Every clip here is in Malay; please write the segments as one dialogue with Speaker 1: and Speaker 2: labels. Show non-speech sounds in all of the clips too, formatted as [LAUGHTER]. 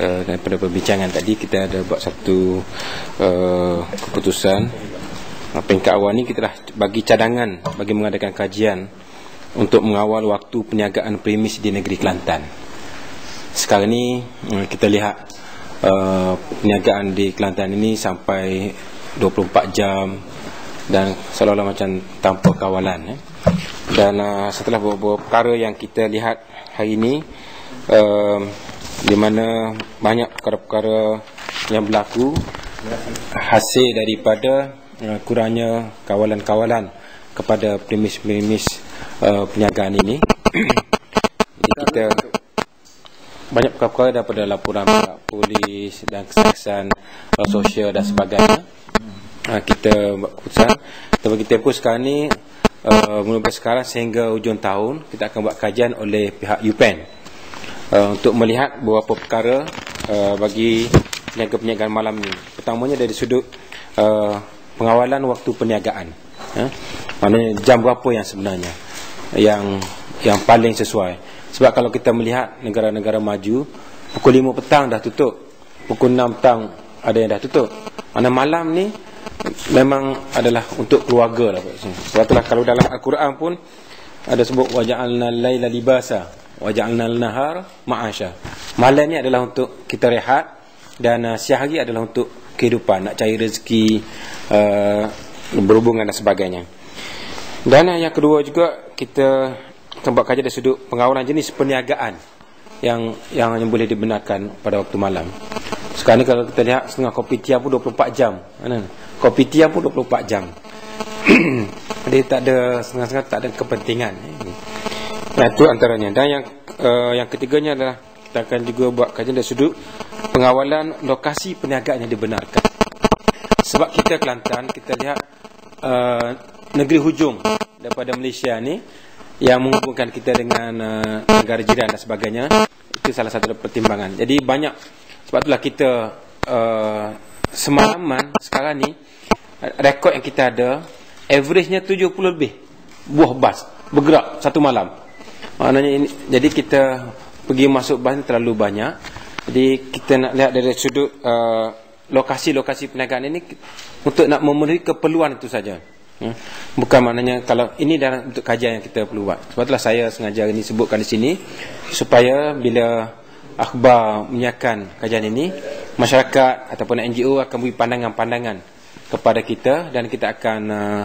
Speaker 1: daripada perbincangan tadi kita ada buat satu uh, keputusan uh, peringkat awal ni kita dah bagi cadangan bagi mengadakan kajian untuk mengawal waktu perniagaan premis di negeri Kelantan. Sekarang ni uh, kita lihat uh, perniagaan di Kelantan ini sampai 24 jam dan seolah-olah macam tanpa kawalan eh. Dan uh, setelah beberapa perkara yang kita lihat hari ini uh, di mana banyak perkara-perkara yang berlaku hasil daripada uh, kurangnya kawalan-kawalan kepada premis-premis uh, perniagaan ini. Jadi kita banyak perkara-perkara daripada laporan polis dan kesaksian uh, sosial dan sebagainya. Uh, kita buat keputusan. Tapi kita pun sekarang ni uh, mulai sekarang sehingga hujung tahun kita akan buat kajian oleh pihak UPEN uh, untuk melihat beberapa perkara uh, bagi peniaga perniagaan malam ini. Pertamanya dari sudut uh, pengawalan waktu perniagaan. Uh, mana jam berapa yang sebenarnya yang yang paling sesuai. Sebab kalau kita melihat negara-negara maju pukul 5 petang dah tutup. Pukul 6 petang ada yang dah tutup. Mana malam ni memang adalah untuk keluarga lah. Sebab itulah kalau dalam Al-Quran pun ada sebut waja'alna laila libasa waja'alna al-nahar ma'asha. Malam ni adalah untuk kita rehat dan uh, siang hari adalah untuk kehidupan, nak cari rezeki uh, berhubungan dan sebagainya. Dan uh, yang kedua juga kita buat kajian dari sudut pengawalan jenis perniagaan yang yang boleh dibenarkan pada waktu malam. Sekarang ni kalau kita lihat setengah kopi tiap pun 24 jam. Mana? Kopi tiap pun 24 jam. [CLEARS THROAT] Dia tak ada setengah-setengah tak ada kepentingan. Nah, itu antaranya. Dan yang uh, yang ketiganya adalah kita akan juga buat kajian dari sudut pengawalan lokasi perniagaan yang dibenarkan. Sebab kita Kelantan, kita lihat uh, negeri hujung daripada Malaysia ni yang menghubungkan kita dengan uh, negara jiran dan sebagainya. Itu salah satu pertimbangan. Jadi banyak sebab itulah kita uh, semalaman sekarang ni rekod yang kita ada average-nya 70 lebih buah bas bergerak satu malam. Maknanya ini, jadi kita pergi masuk bas terlalu banyak. Jadi kita nak lihat dari sudut uh, lokasi-lokasi uh, perniagaan ini untuk nak memenuhi keperluan itu saja. Hmm? Bukan maknanya kalau ini dalam untuk kajian yang kita perlu buat. Sebab itulah saya sengaja ini sebutkan di sini supaya bila akhbar menyiapkan kajian ini masyarakat ataupun NGO akan beri pandangan-pandangan kepada kita dan kita akan uh,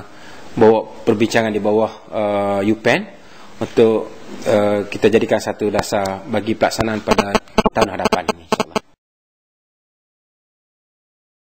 Speaker 1: bawa perbincangan di bawah uh, UPEN untuk uh, kita jadikan satu dasar bagi pelaksanaan pada tahun hadapan.